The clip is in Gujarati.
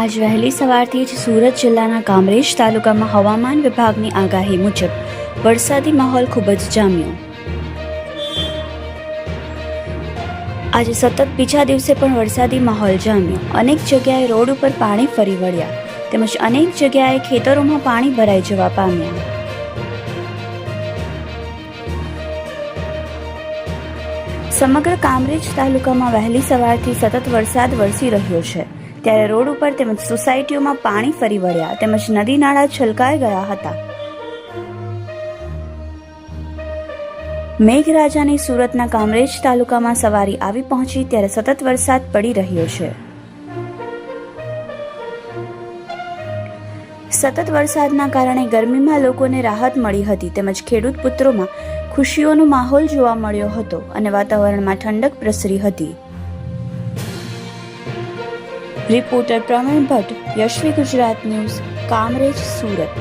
આજ વહેલી સવારથી જ સુરત જિલ્લાના કામરેજ તાલુકામાં હવામાન વિભાગની આગાહી મુજબ વરસાદી માહોલ ખૂબ જ જામ્યો. આજે સતત બીજા દિવસે પણ વરસાદી માહોલ જામ્યો. અનેક જગ્યાએ રોડ ઉપર પાણી ફરી વળ્યા તેમજ અનેક જગ્યાએ ખેતરોમાં પાણી ભરાઈ જવા પામ્યા. સમગ્ર કામરેજ તાલુકામાં વહેલી સવારથી સતત વરસાદ વરસી રહ્યો છે. ત્યારે રોડ ઉપર તેમજ સોસાયટીઓમાં પાણી ફરી વળ્યા તેમજ નદી નાળા છલકાઈ ગયા હતા. મેઘરાજાની સુરતના કામરેજ તાલુકામાં સવારી આવી પહોંચી ત્યારે સતત વરસાદ પડી રહ્યો છે. સતત વરસાદના કારણે ગરમીમાં લોકોને રાહત મળી હતી તેમજ ખેડૂત પુત્રોમાં ખુશીઓનો માહોલ જોવા મળ્યો હતો અને વાતાવરણમાં ઠંડક પ્રસરી હતી. Reporter Praveen Bhatt Yashvi Gujarat news Kamrej Surat.